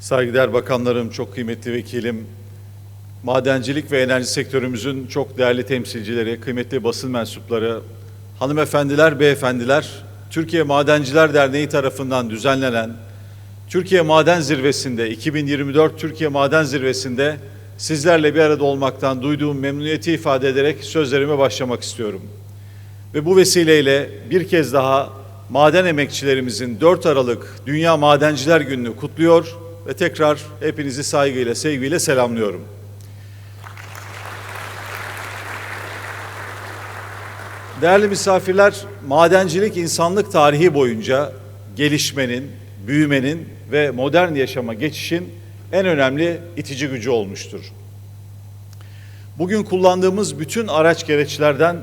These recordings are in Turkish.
Saygıdeğer bakanlarım, çok kıymetli vekilim, madencilik ve enerji sektörümüzün çok değerli temsilcileri, kıymetli basın mensupları, hanımefendiler, beyefendiler, Türkiye Madenciler Derneği tarafından düzenlenen Türkiye Maden Zirvesi'nde, 2024 Türkiye Maden Zirvesi'nde sizlerle bir arada olmaktan duyduğum memnuniyeti ifade ederek sözlerime başlamak istiyorum. Ve bu vesileyle bir kez daha maden emekçilerimizin 4 Aralık Dünya Madenciler Günü'nü kutluyor ve tekrar hepinizi saygıyla, sevgiyle selamlıyorum. Değerli misafirler, madencilik insanlık tarihi boyunca gelişmenin, büyümenin ve modern yaşama geçişin en önemli itici gücü olmuştur. Bugün kullandığımız bütün araç gereçlerden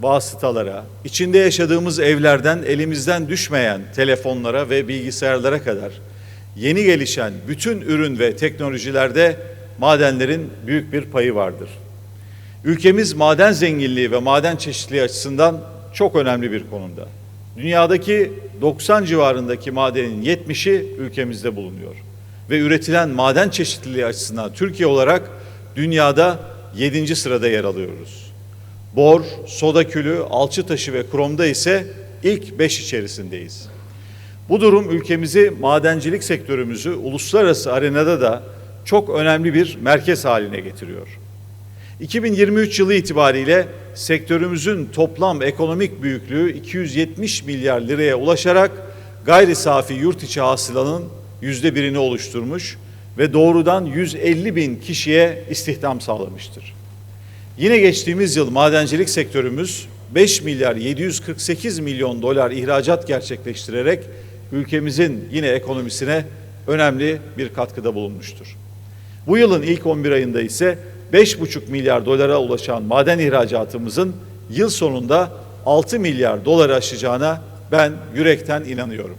vasıtalara, içinde yaşadığımız evlerden elimizden düşmeyen telefonlara ve bilgisayarlara kadar yeni gelişen bütün ürün ve teknolojilerde madenlerin büyük bir payı vardır. Ülkemiz maden zenginliği ve maden çeşitliliği açısından çok önemli bir konumda. Dünyadaki 90 civarındaki madenin 70'i ülkemizde bulunuyor. Ve üretilen maden çeşitliliği açısından Türkiye olarak dünyada 7. sırada yer alıyoruz. Bor, soda külü, alçı taşı ve kromda ise ilk 5 içerisindeyiz. Bu durum ülkemizi madencilik sektörümüzü uluslararası arenada da çok önemli bir merkez haline getiriyor. 2023 yılı itibariyle sektörümüzün toplam ekonomik büyüklüğü 270 milyar liraya ulaşarak gayri safi yurt içi hasılanın yüzde birini oluşturmuş ve doğrudan 150 bin kişiye istihdam sağlamıştır. Yine geçtiğimiz yıl madencilik sektörümüz 5 milyar 748 milyon dolar ihracat gerçekleştirerek ülkemizin yine ekonomisine önemli bir katkıda bulunmuştur. Bu yılın ilk 11 ayında ise 5,5 milyar dolara ulaşan maden ihracatımızın yıl sonunda 6 milyar doları aşacağına ben yürekten inanıyorum.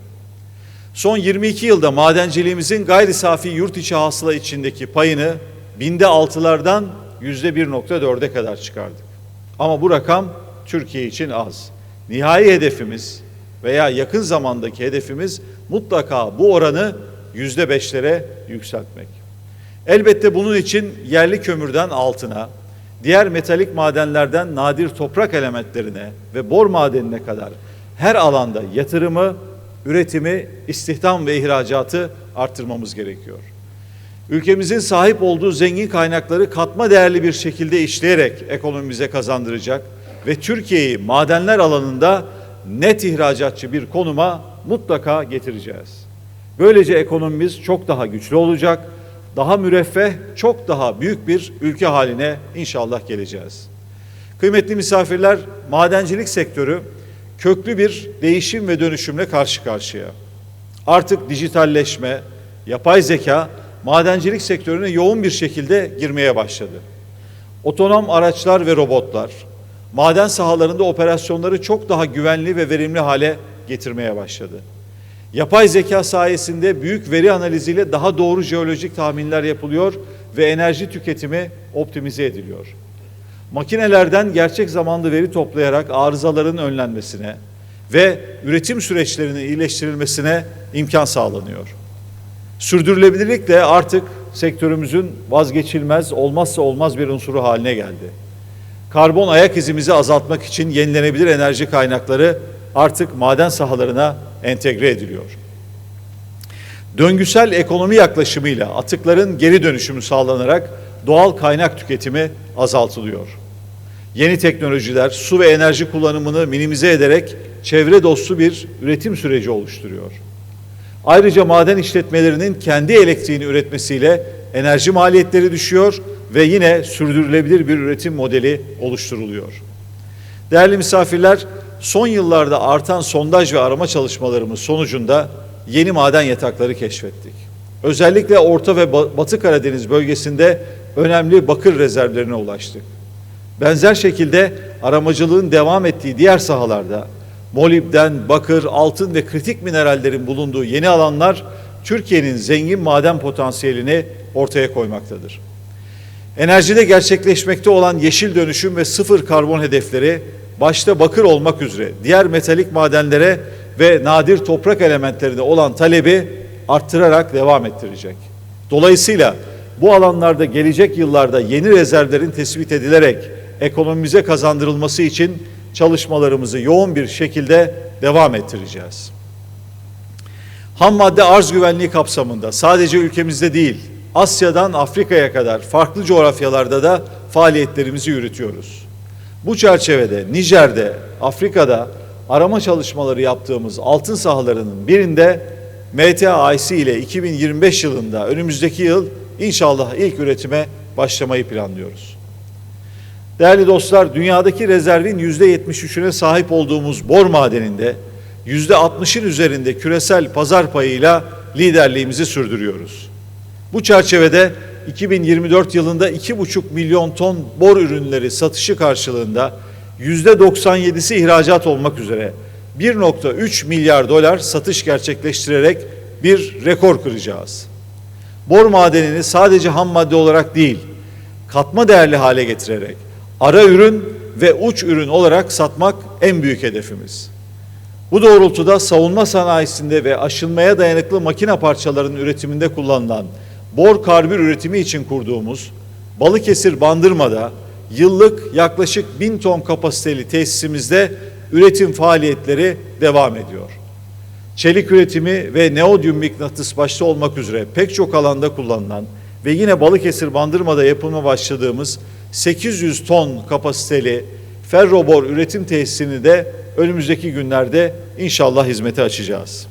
Son 22 yılda madenciliğimizin gayri safi yurt içi hasıla içindeki payını binde altılardan yüzde 1.4'e kadar çıkardık. Ama bu rakam Türkiye için az. Nihai hedefimiz veya yakın zamandaki hedefimiz mutlaka bu oranı yüzde beşlere yükseltmek. Elbette bunun için yerli kömürden altına, diğer metalik madenlerden nadir toprak elementlerine ve bor madenine kadar her alanda yatırımı, üretimi, istihdam ve ihracatı arttırmamız gerekiyor. Ülkemizin sahip olduğu zengin kaynakları katma değerli bir şekilde işleyerek ekonomimize kazandıracak ve Türkiye'yi madenler alanında net ihracatçı bir konuma mutlaka getireceğiz. Böylece ekonomimiz çok daha güçlü olacak, daha müreffeh, çok daha büyük bir ülke haline inşallah geleceğiz. Kıymetli misafirler, madencilik sektörü köklü bir değişim ve dönüşümle karşı karşıya. Artık dijitalleşme, yapay zeka madencilik sektörüne yoğun bir şekilde girmeye başladı. Otonom araçlar ve robotlar maden sahalarında operasyonları çok daha güvenli ve verimli hale getirmeye başladı. Yapay zeka sayesinde büyük veri analiziyle daha doğru jeolojik tahminler yapılıyor ve enerji tüketimi optimize ediliyor. Makinelerden gerçek zamanlı veri toplayarak arızaların önlenmesine ve üretim süreçlerinin iyileştirilmesine imkan sağlanıyor. Sürdürülebilirlik de artık sektörümüzün vazgeçilmez, olmazsa olmaz bir unsuru haline geldi. Karbon ayak izimizi azaltmak için yenilenebilir enerji kaynakları artık maden sahalarına entegre ediliyor. Döngüsel ekonomi yaklaşımıyla atıkların geri dönüşümü sağlanarak doğal kaynak tüketimi azaltılıyor. Yeni teknolojiler su ve enerji kullanımını minimize ederek çevre dostu bir üretim süreci oluşturuyor. Ayrıca maden işletmelerinin kendi elektriğini üretmesiyle enerji maliyetleri düşüyor ve yine sürdürülebilir bir üretim modeli oluşturuluyor. Değerli misafirler, son yıllarda artan sondaj ve arama çalışmalarımız sonucunda yeni maden yatakları keşfettik. Özellikle Orta ve Batı Karadeniz bölgesinde önemli bakır rezervlerine ulaştık. Benzer şekilde aramacılığın devam ettiği diğer sahalarda molibden, bakır, altın ve kritik minerallerin bulunduğu yeni alanlar Türkiye'nin zengin maden potansiyelini ortaya koymaktadır. Enerjide gerçekleşmekte olan yeşil dönüşüm ve sıfır karbon hedefleri başta bakır olmak üzere diğer metalik madenlere ve nadir toprak elementlerine olan talebi arttırarak devam ettirecek. Dolayısıyla bu alanlarda gelecek yıllarda yeni rezervlerin tespit edilerek ekonomimize kazandırılması için çalışmalarımızı yoğun bir şekilde devam ettireceğiz. Ham madde arz güvenliği kapsamında sadece ülkemizde değil, Asya'dan Afrika'ya kadar farklı coğrafyalarda da faaliyetlerimizi yürütüyoruz. Bu çerçevede Nijer'de, Afrika'da arama çalışmaları yaptığımız altın sahalarının birinde MTAIC ile 2025 yılında önümüzdeki yıl inşallah ilk üretime başlamayı planlıyoruz. Değerli dostlar, dünyadaki rezervin %73'üne sahip olduğumuz bor madeninde %60'ın üzerinde küresel pazar payıyla liderliğimizi sürdürüyoruz. Bu çerçevede 2024 yılında 2,5 milyon ton bor ürünleri satışı karşılığında %97'si ihracat olmak üzere 1.3 milyar dolar satış gerçekleştirerek bir rekor kıracağız. Bor madenini sadece ham madde olarak değil, katma değerli hale getirerek ara ürün ve uç ürün olarak satmak en büyük hedefimiz. Bu doğrultuda savunma sanayisinde ve aşınmaya dayanıklı makine parçalarının üretiminde kullanılan bor karbür üretimi için kurduğumuz Balıkesir Bandırma'da yıllık yaklaşık bin ton kapasiteli tesisimizde üretim faaliyetleri devam ediyor. Çelik üretimi ve neodyum mıknatıs başta olmak üzere pek çok alanda kullanılan ve yine Balıkesir Bandırma'da yapılma başladığımız 800 ton kapasiteli ferrobor üretim tesisini de önümüzdeki günlerde inşallah hizmete açacağız.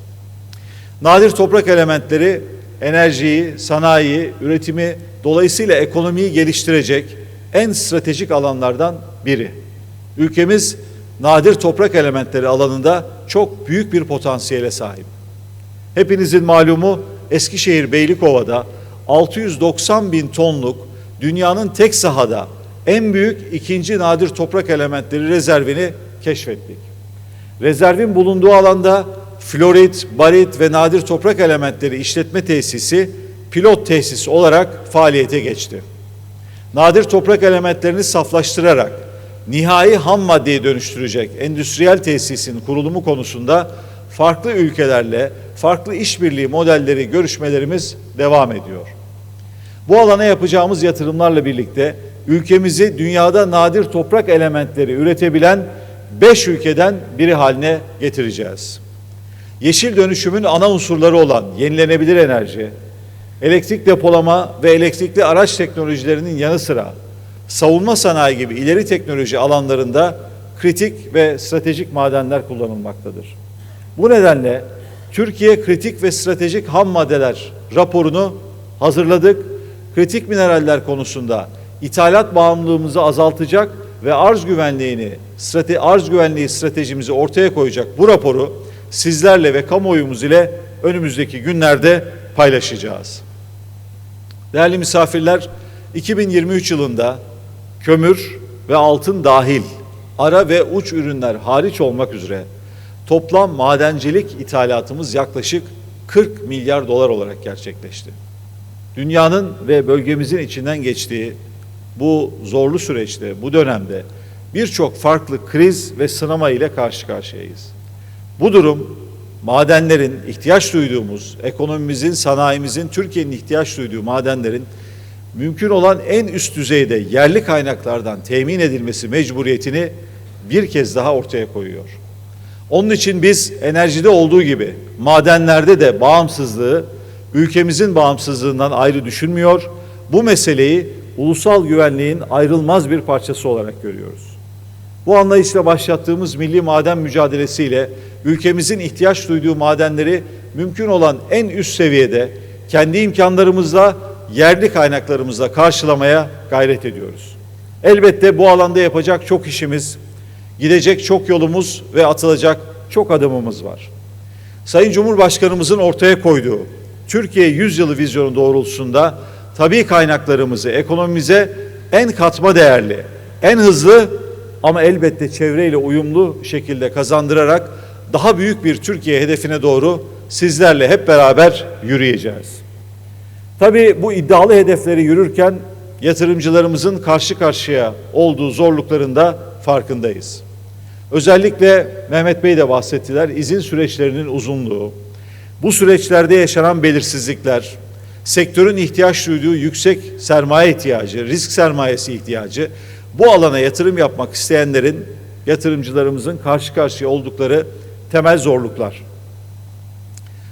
Nadir toprak elementleri enerjiyi, sanayi, üretimi dolayısıyla ekonomiyi geliştirecek en stratejik alanlardan biri. Ülkemiz nadir toprak elementleri alanında çok büyük bir potansiyele sahip. Hepinizin malumu Eskişehir Beylikova'da 690 bin tonluk dünyanın tek sahada en büyük ikinci nadir toprak elementleri rezervini keşfettik. Rezervin bulunduğu alanda florit, barit ve nadir toprak elementleri işletme tesisi pilot tesis olarak faaliyete geçti. Nadir toprak elementlerini saflaştırarak nihai ham maddeye dönüştürecek endüstriyel tesisin kurulumu konusunda farklı ülkelerle farklı işbirliği modelleri görüşmelerimiz devam ediyor. Bu alana yapacağımız yatırımlarla birlikte ülkemizi dünyada nadir toprak elementleri üretebilen beş ülkeden biri haline getireceğiz. Yeşil dönüşümün ana unsurları olan yenilenebilir enerji, elektrik depolama ve elektrikli araç teknolojilerinin yanı sıra savunma sanayi gibi ileri teknoloji alanlarında kritik ve stratejik madenler kullanılmaktadır. Bu nedenle Türkiye kritik ve stratejik ham maddeler raporunu hazırladık. Kritik mineraller konusunda ithalat bağımlılığımızı azaltacak ve arz güvenliğini, strate, arz güvenliği stratejimizi ortaya koyacak bu raporu sizlerle ve kamuoyumuz ile önümüzdeki günlerde paylaşacağız. Değerli misafirler, 2023 yılında kömür ve altın dahil ara ve uç ürünler hariç olmak üzere toplam madencilik ithalatımız yaklaşık 40 milyar dolar olarak gerçekleşti. Dünyanın ve bölgemizin içinden geçtiği bu zorlu süreçte, bu dönemde birçok farklı kriz ve sınama ile karşı karşıyayız. Bu durum madenlerin ihtiyaç duyduğumuz, ekonomimizin, sanayimizin, Türkiye'nin ihtiyaç duyduğu madenlerin mümkün olan en üst düzeyde yerli kaynaklardan temin edilmesi mecburiyetini bir kez daha ortaya koyuyor. Onun için biz enerjide olduğu gibi madenlerde de bağımsızlığı ülkemizin bağımsızlığından ayrı düşünmüyor. Bu meseleyi ulusal güvenliğin ayrılmaz bir parçası olarak görüyoruz. Bu anlayışla başlattığımız milli maden mücadelesiyle ülkemizin ihtiyaç duyduğu madenleri mümkün olan en üst seviyede kendi imkanlarımızla, yerli kaynaklarımızla karşılamaya gayret ediyoruz. Elbette bu alanda yapacak çok işimiz, gidecek çok yolumuz ve atılacak çok adımımız var. Sayın Cumhurbaşkanımızın ortaya koyduğu Türkiye Yüzyılı vizyonu doğrultusunda tabii kaynaklarımızı ekonomimize en katma değerli, en hızlı ama elbette çevreyle uyumlu şekilde kazandırarak daha büyük bir Türkiye hedefine doğru sizlerle hep beraber yürüyeceğiz. Tabii bu iddialı hedefleri yürürken yatırımcılarımızın karşı karşıya olduğu zorlukların da farkındayız. Özellikle Mehmet Bey de bahsettiler izin süreçlerinin uzunluğu, bu süreçlerde yaşanan belirsizlikler, Sektörün ihtiyaç duyduğu yüksek sermaye ihtiyacı, risk sermayesi ihtiyacı, bu alana yatırım yapmak isteyenlerin, yatırımcılarımızın karşı karşıya oldukları temel zorluklar.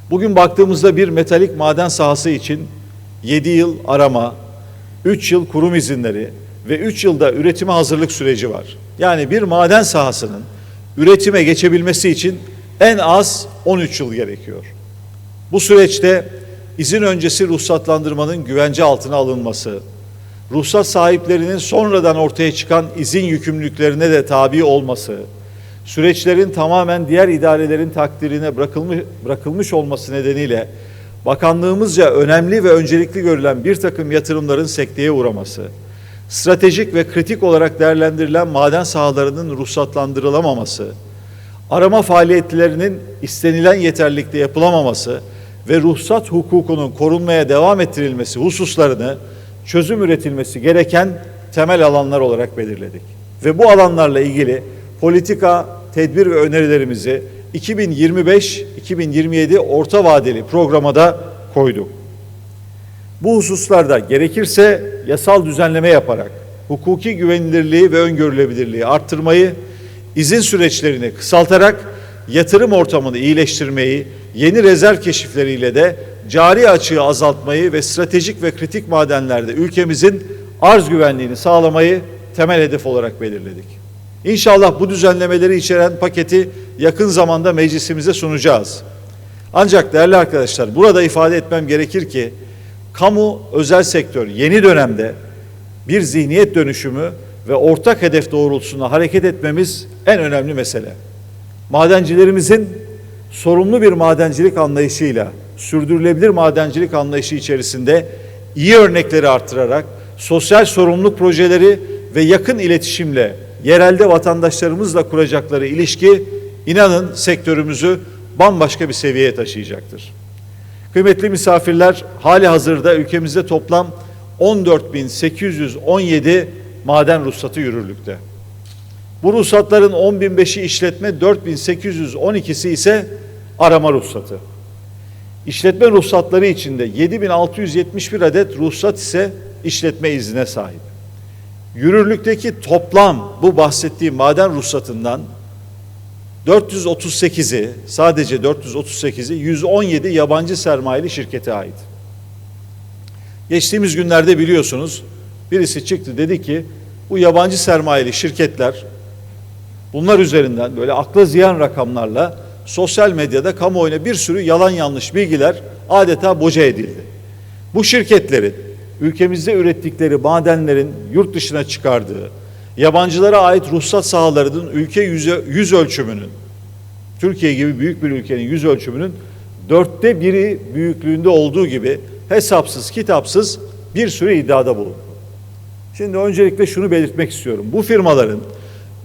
Bugün baktığımızda bir metalik maden sahası için 7 yıl arama, 3 yıl kurum izinleri ve 3 yılda üretime hazırlık süreci var. Yani bir maden sahasının üretime geçebilmesi için en az 13 yıl gerekiyor. Bu süreçte izin öncesi ruhsatlandırmanın güvence altına alınması, ruhsat sahiplerinin sonradan ortaya çıkan izin yükümlülüklerine de tabi olması, süreçlerin tamamen diğer idarelerin takdirine bırakılmış, bırakılmış olması nedeniyle bakanlığımızca önemli ve öncelikli görülen bir takım yatırımların sekteye uğraması, stratejik ve kritik olarak değerlendirilen maden sahalarının ruhsatlandırılamaması, arama faaliyetlerinin istenilen yeterlilikte yapılamaması ve ruhsat hukukunun korunmaya devam ettirilmesi hususlarını çözüm üretilmesi gereken temel alanlar olarak belirledik. Ve bu alanlarla ilgili politika, tedbir ve önerilerimizi 2025-2027 orta vadeli programa da koyduk. Bu hususlarda gerekirse yasal düzenleme yaparak hukuki güvenilirliği ve öngörülebilirliği arttırmayı, izin süreçlerini kısaltarak yatırım ortamını iyileştirmeyi, yeni rezerv keşifleriyle de cari açığı azaltmayı ve stratejik ve kritik madenlerde ülkemizin arz güvenliğini sağlamayı temel hedef olarak belirledik. İnşallah bu düzenlemeleri içeren paketi yakın zamanda meclisimize sunacağız. Ancak değerli arkadaşlar burada ifade etmem gerekir ki kamu özel sektör yeni dönemde bir zihniyet dönüşümü ve ortak hedef doğrultusunda hareket etmemiz en önemli mesele. Madencilerimizin sorumlu bir madencilik anlayışıyla sürdürülebilir madencilik anlayışı içerisinde iyi örnekleri artırarak sosyal sorumluluk projeleri ve yakın iletişimle yerelde vatandaşlarımızla kuracakları ilişki inanın sektörümüzü bambaşka bir seviyeye taşıyacaktır. Kıymetli misafirler, hali hazırda ülkemizde toplam 14.817 maden ruhsatı yürürlükte. Bu ruhsatların 10.005'i işletme, 4.812'si ise arama ruhsatı. İşletme ruhsatları içinde 7671 adet ruhsat ise işletme iznine sahip. Yürürlükteki toplam bu bahsettiğim maden ruhsatından 438'i sadece 438'i 117 yabancı sermayeli şirkete ait. Geçtiğimiz günlerde biliyorsunuz birisi çıktı dedi ki bu yabancı sermayeli şirketler bunlar üzerinden böyle akla ziyan rakamlarla sosyal medyada kamuoyuna bir sürü yalan yanlış bilgiler adeta boca edildi. Bu şirketlerin ülkemizde ürettikleri madenlerin yurt dışına çıkardığı, yabancılara ait ruhsat sahalarının ülke yüze, yüz ölçümünün, Türkiye gibi büyük bir ülkenin yüz ölçümünün dörtte biri büyüklüğünde olduğu gibi hesapsız, kitapsız bir sürü iddiada bulundu. Şimdi öncelikle şunu belirtmek istiyorum. Bu firmaların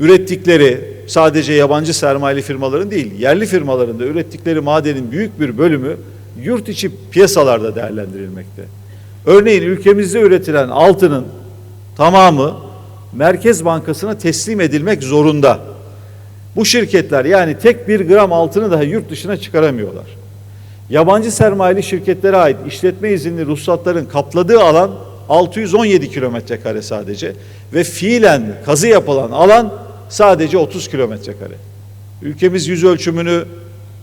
ürettikleri sadece yabancı sermayeli firmaların değil, yerli firmaların da ürettikleri madenin büyük bir bölümü yurt içi piyasalarda değerlendirilmekte. Örneğin ülkemizde üretilen altının tamamı Merkez Bankası'na teslim edilmek zorunda. Bu şirketler yani tek bir gram altını daha yurt dışına çıkaramıyorlar. Yabancı sermayeli şirketlere ait işletme izinli ruhsatların kapladığı alan 617 kilometre kare sadece ve fiilen kazı yapılan alan sadece 30 kilometre kare. Ülkemiz yüz ölçümünü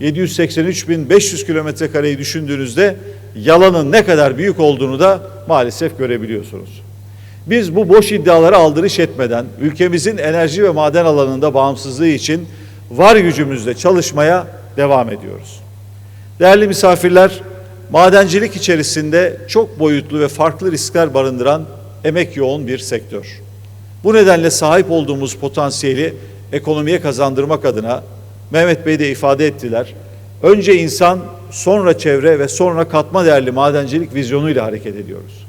783.500 kilometre kareyi düşündüğünüzde yalanın ne kadar büyük olduğunu da maalesef görebiliyorsunuz. Biz bu boş iddialara aldırış etmeden ülkemizin enerji ve maden alanında bağımsızlığı için var gücümüzle çalışmaya devam ediyoruz. Değerli misafirler, madencilik içerisinde çok boyutlu ve farklı riskler barındıran emek yoğun bir sektör. Bu nedenle sahip olduğumuz potansiyeli ekonomiye kazandırmak adına Mehmet Bey de ifade ettiler. Önce insan, sonra çevre ve sonra katma değerli madencilik vizyonuyla hareket ediyoruz.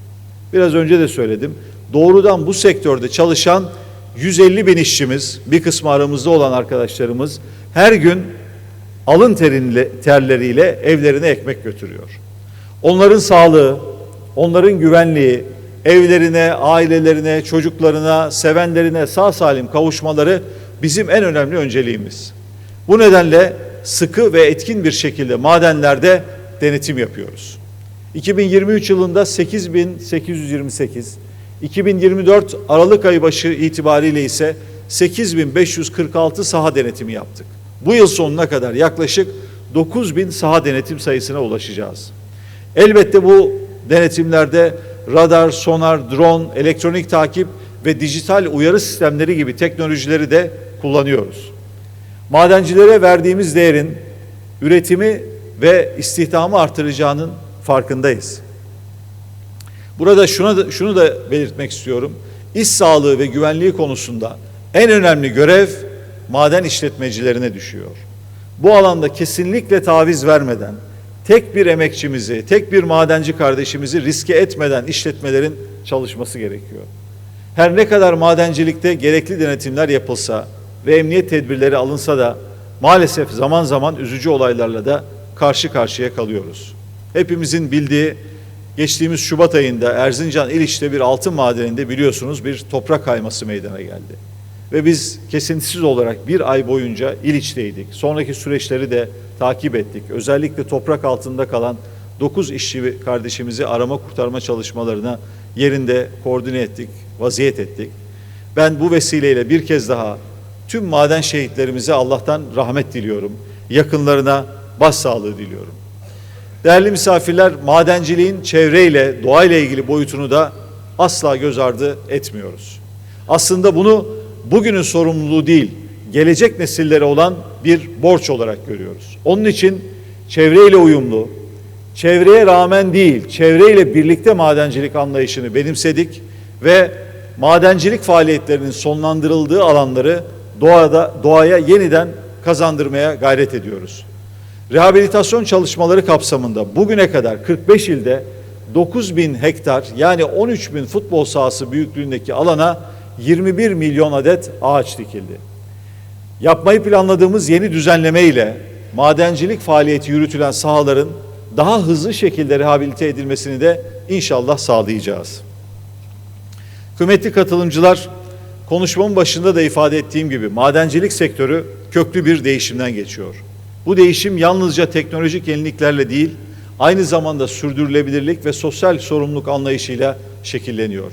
Biraz önce de söyledim. Doğrudan bu sektörde çalışan 150 bin işçimiz, bir kısmı aramızda olan arkadaşlarımız her gün alın terinle, terleriyle evlerine ekmek götürüyor. Onların sağlığı, onların güvenliği, evlerine, ailelerine, çocuklarına, sevenlerine sağ salim kavuşmaları bizim en önemli önceliğimiz. Bu nedenle sıkı ve etkin bir şekilde madenlerde denetim yapıyoruz. 2023 yılında 8828, 2024 Aralık ayı başı itibariyle ise 8546 saha denetimi yaptık. Bu yıl sonuna kadar yaklaşık 9000 saha denetim sayısına ulaşacağız. Elbette bu denetimlerde radar, sonar, drone, elektronik takip ve dijital uyarı sistemleri gibi teknolojileri de kullanıyoruz. Madencilere verdiğimiz değerin üretimi ve istihdamı artıracağının farkındayız. Burada şuna da, şunu da belirtmek istiyorum. İş sağlığı ve güvenliği konusunda en önemli görev maden işletmecilerine düşüyor. Bu alanda kesinlikle taviz vermeden, tek bir emekçimizi, tek bir madenci kardeşimizi riske etmeden işletmelerin çalışması gerekiyor. Her ne kadar madencilikte gerekli denetimler yapılsa ve emniyet tedbirleri alınsa da maalesef zaman zaman üzücü olaylarla da karşı karşıya kalıyoruz. Hepimizin bildiği geçtiğimiz Şubat ayında Erzincan İliç'te bir altın madeninde biliyorsunuz bir toprak kayması meydana geldi. Ve biz kesintisiz olarak bir ay boyunca İliç'teydik. Sonraki süreçleri de takip ettik. Özellikle toprak altında kalan 9 işçi kardeşimizi arama kurtarma çalışmalarına yerinde koordine ettik, vaziyet ettik. Ben bu vesileyle bir kez daha tüm maden şehitlerimize Allah'tan rahmet diliyorum. Yakınlarına başsağlığı diliyorum. Değerli misafirler, madenciliğin çevreyle, doğayla ilgili boyutunu da asla göz ardı etmiyoruz. Aslında bunu bugünün sorumluluğu değil, gelecek nesillere olan bir borç olarak görüyoruz. Onun için çevreyle uyumlu, çevreye rağmen değil, çevreyle birlikte madencilik anlayışını benimsedik ve madencilik faaliyetlerinin sonlandırıldığı alanları doğada doğaya yeniden kazandırmaya gayret ediyoruz. Rehabilitasyon çalışmaları kapsamında bugüne kadar 45 ilde 9 bin hektar yani 13 bin futbol sahası büyüklüğündeki alana 21 milyon adet ağaç dikildi. Yapmayı planladığımız yeni düzenleme ile madencilik faaliyeti yürütülen sahaların daha hızlı şekilde rehabilite edilmesini de inşallah sağlayacağız. Kıymetli katılımcılar, konuşmamın başında da ifade ettiğim gibi madencilik sektörü köklü bir değişimden geçiyor. Bu değişim yalnızca teknolojik yeniliklerle değil, aynı zamanda sürdürülebilirlik ve sosyal sorumluluk anlayışıyla şekilleniyor.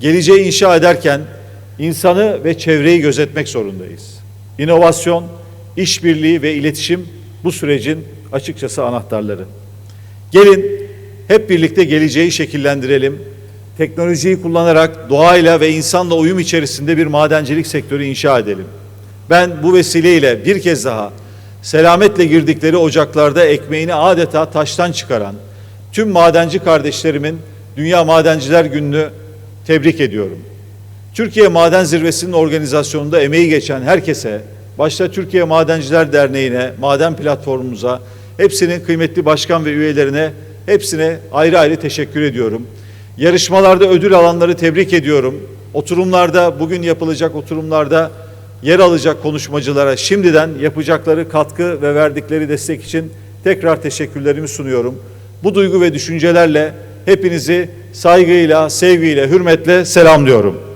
Geleceği inşa ederken insanı ve çevreyi gözetmek zorundayız. İnovasyon, işbirliği ve iletişim bu sürecin açıkçası anahtarları. Gelin hep birlikte geleceği şekillendirelim. Teknolojiyi kullanarak doğayla ve insanla uyum içerisinde bir madencilik sektörü inşa edelim. Ben bu vesileyle bir kez daha selametle girdikleri ocaklarda ekmeğini adeta taştan çıkaran tüm madenci kardeşlerimin Dünya Madenciler Günü'nü tebrik ediyorum. Türkiye Maden Zirvesi'nin organizasyonunda emeği geçen herkese, başta Türkiye Madenciler Derneği'ne, maden platformumuza, hepsinin kıymetli başkan ve üyelerine hepsine ayrı ayrı teşekkür ediyorum. Yarışmalarda ödül alanları tebrik ediyorum. Oturumlarda, bugün yapılacak oturumlarda yer alacak konuşmacılara şimdiden yapacakları katkı ve verdikleri destek için tekrar teşekkürlerimi sunuyorum. Bu duygu ve düşüncelerle hepinizi saygıyla, sevgiyle, hürmetle selamlıyorum.